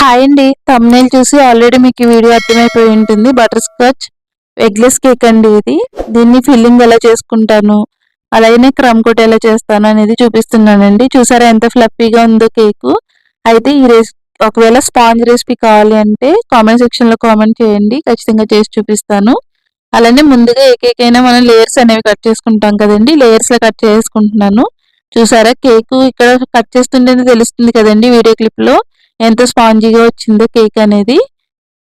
Hi అండి. Thumbnail చూసి already మీకు ఈ వీడియో అర్థమైపోయి ఉంటుంది. బటర్ స్కాచ్ ఎగ్లెస్ కేక్ అండి ఇది. దీన్ని ఫిల్లింగ్ ఎలా చేసుకుంటాను అలాగే క్రమ్ కోట్ ఎలా చేస్తాను అనేది చూపిస్తున్నానండి. చూసారా ఎంత ఫ్లఫీగా ఉందో కేకు అయితే ఈ రెసిపీ ఒకవేళ స్పాంజ్ రెసిపీ కావాలి అంటే కామెంట్ సెక్షన్లో కామెంట్ చేయండి. ఖచ్చితంగా చేసి చూపిస్తాను. అలానే ముందుగా ఏ కేక్ అయినా మనం లేయర్స్ అనేవి కట్ చేసుకుంటాం కదండి. లేయర్స్లో కట్ చేసుకుంటున్నాను. చూసారా కేకు ఇక్కడ కట్ చేస్తుంటేనే తెలుస్తుంది కదండి వీడియో క్లిప్లో ఎంత స్పాంజీగా వచ్చిందో కేక్ అనేది.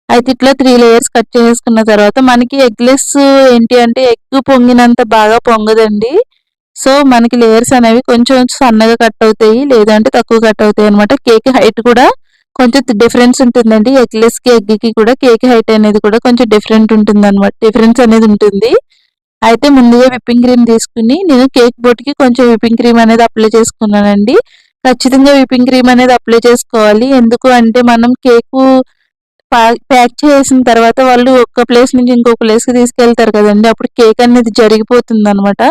అయితే ఇట్లా త్రీ లేయర్స్ కట్ చేసుకున్న తర్వాత మనకి ఎగ్లెస్ ఏంటి అంటే ఎగ్ పొంగినంత బాగా పొంగదండి. సో మనకి లేయర్స్ అనేవి కొంచెం సన్నగా కట్ అవుతాయి లేదంటే తక్కువ కట్ అవుతాయి అనమాట కేక్ హైట్ కూడా కొంచెం డిఫరెన్స్ ఉంటుందండి. ఎగ్లెస్కి ఎగ్కి కూడా కేక్ హైట్ అనేది కూడా కొంచెం డిఫరెంట్ ఉంటుంది అనమాట డిఫరెన్స్ అనేది ఉంటుంది. అయితే ముందుగా విప్పింగ్ క్రీమ్ తీసుకుని నేను కేక్ బొట్టుకి కొంచెం విప్పింగ్ క్రీమ్ అనేది అప్లై చేసుకున్నానండి. ఖచ్చితంగా విప్పింగ్ క్రీమ్ అనేది అప్లై చేసుకోవాలి. ఎందుకు అంటే మనం కేకు ప్యాక్ చేసిన తర్వాత వాళ్ళు ఒక ప్లేస్ నుంచి ఇంకో ప్లేస్కి తీసుకెళ్తారు కదండి. అప్పుడు కేక్ అనేది జరిగిపోతుంది అనమాట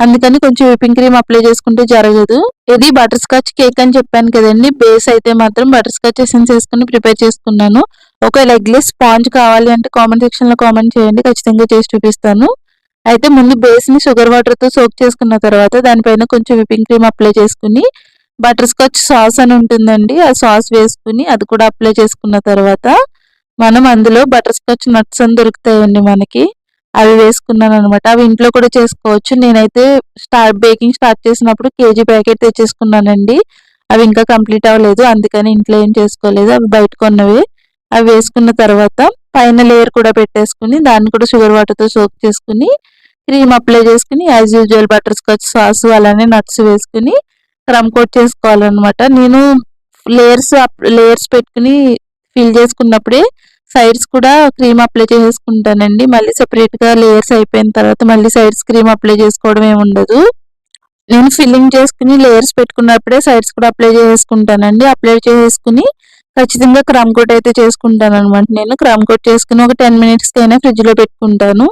అందుకని కొంచెం విప్పింగ్ క్రీమ్ అప్లై చేసుకుంటే జరగదు. ఇది బటర్ స్కాచ్ కేక్ అని చెప్పాను కదండి. బేస్ అయితే మాత్రం బటర్ స్కాచ్ ఎసెన్స్ వేసుకుని ప్రిపేర్ చేసుకున్నాను. ఒకవేళ ఎగ్లెస్ స్పాంజ్ కావాలి అంటే కామెంట్ సెక్షన్లో కామెంట్ చేయండి. ఖచ్చితంగా చేసి చూపిస్తాను. అయితే ముందు బేస్ని షుగర్ వాటర్తో సోక్ చేసుకున్న తర్వాత దానిపైన కొంచెం విప్పింగ్ క్రీమ్ అప్లై చేసుకుని బటర్ స్కాచ్ సాస్ అని ఉంటుందండి. ఆ సాస్ వేసుకుని అది కూడా అప్లై చేసుకున్న తర్వాత మనం అందులో బటర్ స్కాచ్ నట్స్ అని దొరుకుతాయండి మనకి. అవి వేసుకున్నాను అనమాట అవి ఇంట్లో కూడా చేసుకోవచ్చు. నేనైతే స్టార్ట్ బేకింగ్ స్టార్ట్ చేసినప్పుడు కేజీ ప్యాకెట్ తెచ్చేసుకున్నానండి. అవి ఇంకా కంప్లీట్ అవ్వలేదు. అందుకని ఇంట్లో ఏం చేసుకోలేదు. అవి బయట కొన్నవి. అవి వేసుకున్న తర్వాత పైన లేయర్ కూడా పెట్టేసుకుని దాన్ని కూడా షుగర్ వాటర్తో సోక్ చేసుకుని క్రీమ్ అప్లై చేసుకుని as usual butterscotch sauce అలానే నట్స్ వేసుకుని క్రమ్ కోట్ చేసుకోవాలన్నమాట. నేను లేయర్స్ లేయర్స్ పెట్టుకుని ఫిల్ చేసుకున్నప్పుడే సైడ్స్ కూడా క్రీమ్ అప్లై చేసుకుంటానండి. మళ్ళీ సెపరేట్గా లేయర్స్ అయిపోయిన తర్వాత మళ్ళీ సైడ్స్ క్రీమ్ అప్లై చేసుకోవడం ఏమి ఉండదు. నేను ఫిల్లింగ్ చేసుకుని లేయర్స్ పెట్టుకున్నప్పుడే సైడ్స్ కూడా అప్లై చేసుకుంటానండి. అప్లై చేసుకుని ఖచ్చితంగా క్రమ్ కోట్ అయితే చేసుకుంటాను అనమాట నేను క్రమ్ కోట్ చేసుకుని ఒక టెన్ మినిట్స్ అయినా ఫ్రిడ్జ్లో పెట్టుకుంటాను.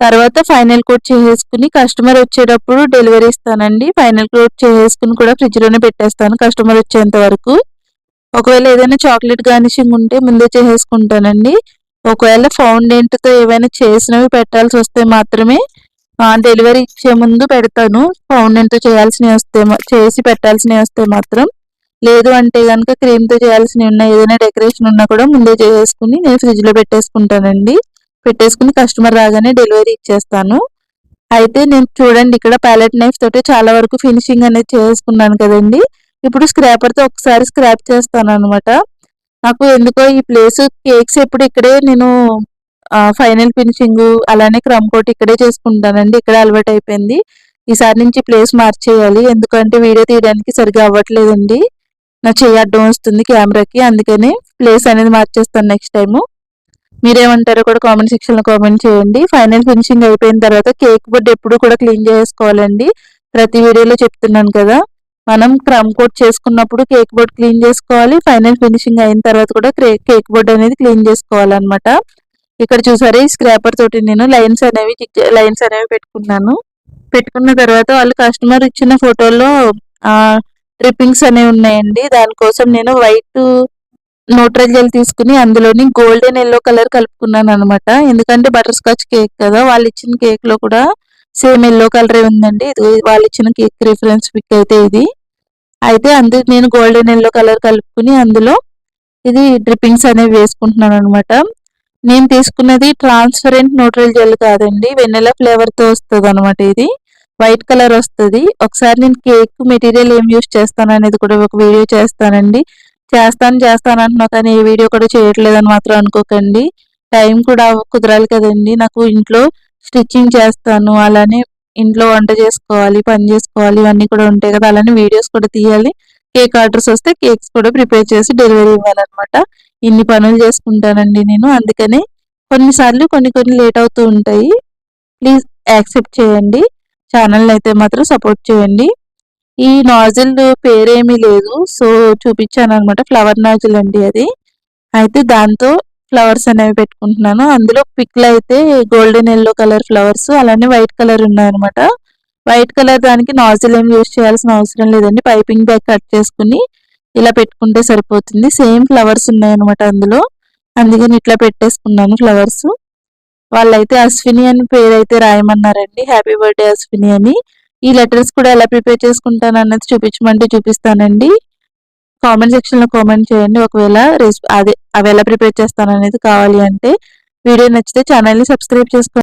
తర్వాత ఫైనల్ కోట్ చేసేసుకుని కస్టమర్ వచ్చేటప్పుడు డెలివరీ ఇస్తానండి. ఫైనల్ కోట్ చేసేసుకుని కూడా ఫ్రిడ్జ్లోనే పెట్టేస్తాను కస్టమర్ వచ్చేంత వరకు. ఒకవేళ ఏదైనా చాక్లెట్ గార్నిషింగ్ ఉంటే ముందే చేసేసుకుంటానండి. ఒకవేళ ఫౌండెంట్తో ఏవైనా చేసినవి పెట్టాల్సి వస్తే మాత్రమే డెలివరీ ఇచ్చే ముందు పెడతాను. ఫౌండెంట్తో చేయాల్సినవి వస్తే చేసి పెట్టాల్సినవి వస్తే మాత్రం. లేదు అంటే కనుక క్రీమ్తో చేయాల్సినవి ఉన్నా ఏదైనా డెకరేషన్ ఉన్నా కూడా ముందే చేసేసుకుని నేను ఫ్రిడ్జ్లో పెట్టేసుకుంటానండి. పెట్టేసుకుని కస్టమర్ రాగానే డెలివరీ ఇచ్చేస్తాను. అయితే నేను చూడండి ఇక్కడ ప్యాలెట్ నైఫ్ తోటి చాలా వరకు ఫినిషింగ్ అనేది చేసుకున్నాను కదండి. ఇప్పుడు స్క్రాపర్తో ఒకసారి స్క్రాప్ చేస్తాను అనమాట నాకు ఎందుకో ఈ ప్లేస్ కేక్స్ ఎప్పుడు ఇక్కడే నేను ఫైనల్ ఫినిషింగ్ అలానే క్రమ్ కోట్ ఇక్కడే చేసుకుంటానండి. ఇక్కడ అలవాటు అయిపోయింది. ఈసారి నుంచి ప్లేస్ మార్చేయాలి. ఎందుకంటే వీడియో తీయడానికి సరిగా అవ్వట్లేదండి. నా చెయ్యి అడ్డం వస్తుంది కెమెరాకి అందుకని ప్లేస్ అనేది మార్చేస్తాను నెక్స్ట్ టైము మీరేమంటారో కూడా కామెంట్ సెక్షన్లో కామెంట్ చేయండి. ఫైనల్ ఫినిషింగ్ అయిపోయిన తర్వాత కేక్ బోర్డ్ ఎప్పుడు కూడా క్లీన్ చేసుకోవాలండి. ప్రతి వీడియోలో చెప్తున్నాను కదా. మనం క్రమ్ కోట్ చేసుకున్నప్పుడు కేక్ బోర్డ్ క్లీన్ చేసుకోవాలి. ఫైనల్ ఫినిషింగ్ అయిన తర్వాత కూడా కేక్ బోర్డ్ అనేది క్లీన్ చేసుకోవాలన్నమాట. ఇక్కడ చూసారా ఈ స్క్రాపర్ తోటి నేను లైన్స్ అనేవి లైన్స్ అనేవి పెట్టుకున్నాను. పెట్టుకున్న తర్వాత వాళ్ళు కస్టమర్ ఇచ్చిన ఫోటోలో ట్రిప్పింగ్స్ అనేవి ఉన్నాయండి. దానికోసం నేను వైట్ న్యూట్రల్ జెల్ తీసుకుని అందులోని గోల్డెన్ ఎల్లో కలర్ కలుపుకున్నాను అనమాట ఎందుకంటే బటర్ స్కాచ్ కేక్ కదా వాళ్ళు ఇచ్చిన కేక్లో కూడా సేమ్ ఎల్లో కలరే ఉందండి. ఇది వాళ్ళు ఇచ్చిన కేక్ రిఫరెన్స్ పిక్ అయితే ఇది. అయితే అందుకు నేను గోల్డెన్ ఎల్లో కలర్ కలుపుకుని అందులో ఇది డ్రిప్పింగ్స్ అనేవి వేసుకుంటున్నాను అనమాట నేను తీసుకున్నది ట్రాన్స్పరెంట్ న్యూట్రల్ జెల్ కాదండి. వెన్నెల ఫ్లేవర్తో వస్తుంది అనమాట ఇది. వైట్ కలర్ వస్తుంది. ఒకసారి నేను కేక్ మెటీరియల్ ఏం యూస్ చేస్తాను అనేది కూడా ఒక వీడియో చేస్తానండి. చేస్తాను చేస్తాను అంటున్నావు కానీ ఏ వీడియో కూడా చేయట్లేదని మాత్రం అనుకోకండి. టైం కూడా కుదరాలి కదండి. నాకు ఇంట్లో స్టిచ్చింగ్ చేస్తాను అలానే ఇంట్లో వంట చేసుకోవాలి పని చేసుకోవాలి ఇవన్నీ కూడా ఉంటాయి కదా. అలానే వీడియోస్ కూడా తీయాలి. కేక్ ఆర్డర్స్ వస్తే కేక్స్ కూడా ప్రిపేర్ చేసి డెలివరీ ఇవ్వాలన్నమాట. ఇన్ని పనులు చేసుకుంటానండి నేను. అందుకనే కొన్నిసార్లు కొన్ని కొన్ని లేట్ అవుతూ ఉంటాయి. ప్లీజ్ యాక్సెప్ట్ చేయండి. ఛానల్ అయితే మాత్రం సపోర్ట్ చేయండి. ఈ నాజిల్ పేరేమీ లేదు. సో చూపించాను అనమాట ఫ్లవర్ నాజిల్ అండి అది. అయితే దాంతో ఫ్లవర్స్ అనేవి పెట్టుకుంటున్నాను. అందులో పిక్లు అయితే గోల్డెన్ ఎల్లో కలర్ ఫ్లవర్స్ అలానే వైట్ కలర్ ఉన్నాయన్నమాట. వైట్ కలర్ దానికి నాజిల్ ఏం యూజ్ చేయాల్సిన అవసరం లేదండి. పైపింగ్ బ్యాగ్ కట్ చేసుకుని ఇలా పెట్టుకుంటే సరిపోతుంది. సేమ్ ఫ్లవర్స్ ఉన్నాయన్నమాట అందులో. అందుకని ఇట్లా పెట్టేసుకున్నాను ఫ్లవర్స్. వాళ్ళైతే అశ్విని అని పేరు అయితే రాయమన్నారండి. హ్యాపీ బర్త్డే అశ్విని అని. ఈ లెటర్స్ కూడా ఎలా ప్రిపేర్ చేసుకుంటాను అన్నది చూపించమంటే చూపిస్తానండి. కామెంట్ సెక్షన్లో కామెంట్ చేయండి. ఒకవేళ రెసిపీ అదే అవి ఎలా ప్రిపేర్ చేస్తాను అనేది కావాలి అంటే వీడియో నచ్చితే ఛానల్ని సబ్స్క్రైబ్ చేసుకోండి.